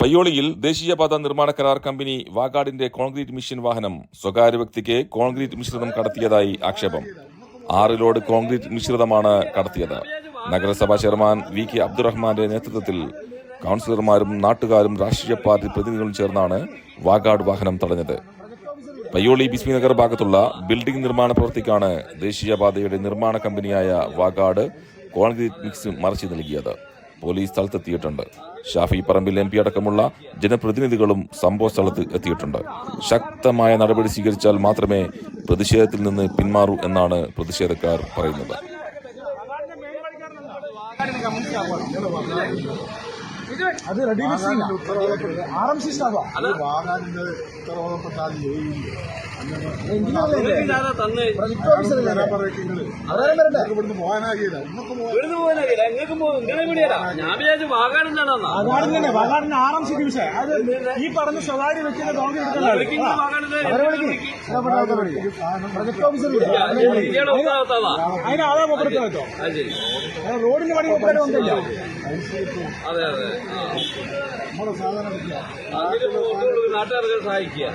പയ്യോളിയിൽ ദേശീയപാത നിർമ്മാണ കരാർ കമ്പനി വാഗാടിന്റെ കോൺക്രീറ്റ് മിഷൻ വാഹനം സ്വകാര്യ വ്യക്തിക്ക് കോൺക്രീറ്റ് മിശ്രിതം കടത്തിയതായി ആക്ഷേപം. ആറ് ലോഡ് കോൺക്രീറ്റ് മിശ്രിതമാണ് കടത്തിയത്. നഗരസഭാ ചെയർമാൻ വി കെ അബ്ദുറഹ്മാന്റെ നേതൃത്വത്തിൽ കൌൺസിലർമാരും നാട്ടുകാരും രാഷ്ട്രീയ പാർട്ടി പ്രതിനിധികളും ചേർന്നാണ് വാഗാട് വാഹനം തടഞ്ഞത്. പയ്യോളി ബിസ്മി നഗർ ഭാഗത്തുള്ള ബിൽഡിംഗ് നിർമ്മാണ പ്രവൃത്തിക്കാണ് ദേശീയപാതയുടെ നിർമ്മാണ കമ്പനിയായ വാഗാട് കോൺക്രീറ്റ് മിക്സ് മറച്ചു നൽകിയത്. പോലീസ് സ്ഥലത്തെത്തിയിട്ടുണ്ട്. ഷാഫി പറമ്പിൽ എം പി അടക്കമുള്ള ജനപ്രതിനിധികളും സംഭവ സ്ഥലത്ത് എത്തിയിട്ടുണ്ട്. ശക്തമായ നടപടി സ്വീകരിച്ചാൽ മാത്രമേ പ്രതിഷേധത്തിൽ നിന്ന് പിന്മാറൂ എന്നാണ് പ്രതിഷേധക്കാർ പറയുന്നത്. അത് റെഡി ആർ എം സി സ്റ്റാഫാ അത് ഉത്തരവാദപ്പെട്ട ജോലിയില്ല. ഇവിടുന്ന് പോകാനാകില്ല. സി ഡിവിഷൻ അത് ഈ പറഞ്ഞ സ്വകാര്യ വ്യക്തിയുടെ പ്രൊജക്ട് ഉത്തരവാദിത്തമാ അതിന് ആളെ അത് റോഡിന് പണി മുപ്പത് വന്നില്ല അതെ അതെ. നമ്മുടെ സാധാരണ നാട്ടുകാർക്ക് സഹായിക്കുക.